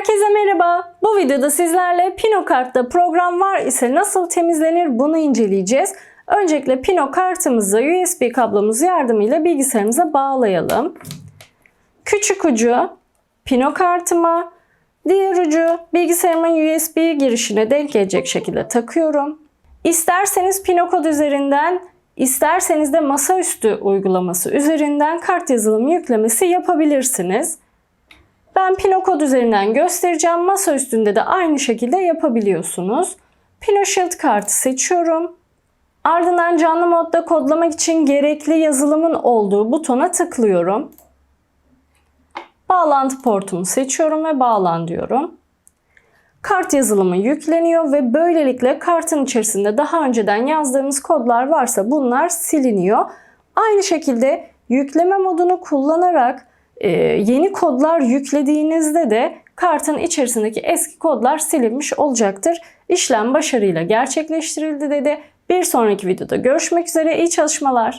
Herkese merhaba. Bu videoda sizlerle Pinokart'ta program var ise nasıl temizlenir bunu inceleyeceğiz. Öncelikle Pino kartımızı USB kablomuz yardımıyla bilgisayarımıza bağlayalım. Küçük ucu Pino kartıma, diğer ucu bilgisayarımın USB girişine denk gelecek şekilde takıyorum. İsterseniz Pino kod üzerinden, isterseniz de masaüstü uygulaması üzerinden kart yazılımı yüklemesi yapabilirsiniz. Ben Pino kod üzerinden göstereceğim. Masa üstünde de aynı şekilde yapabiliyorsunuz. Pino Shield kartı seçiyorum. Ardından canlı modda kodlamak için gerekli yazılımın olduğu butona tıklıyorum. Bağlantı portumu seçiyorum ve bağlan diyorum. Kart yazılımı yükleniyor ve böylelikle kartın içerisinde daha önceden yazdığımız kodlar varsa bunlar siliniyor. Aynı şekilde yükleme modunu kullanarak yeni kodlar yüklediğinizde de kartın içerisindeki eski kodlar silinmiş olacaktır. İşlem başarıyla gerçekleştirildi dedi. Bir sonraki videoda görüşmek üzere. İyi çalışmalar.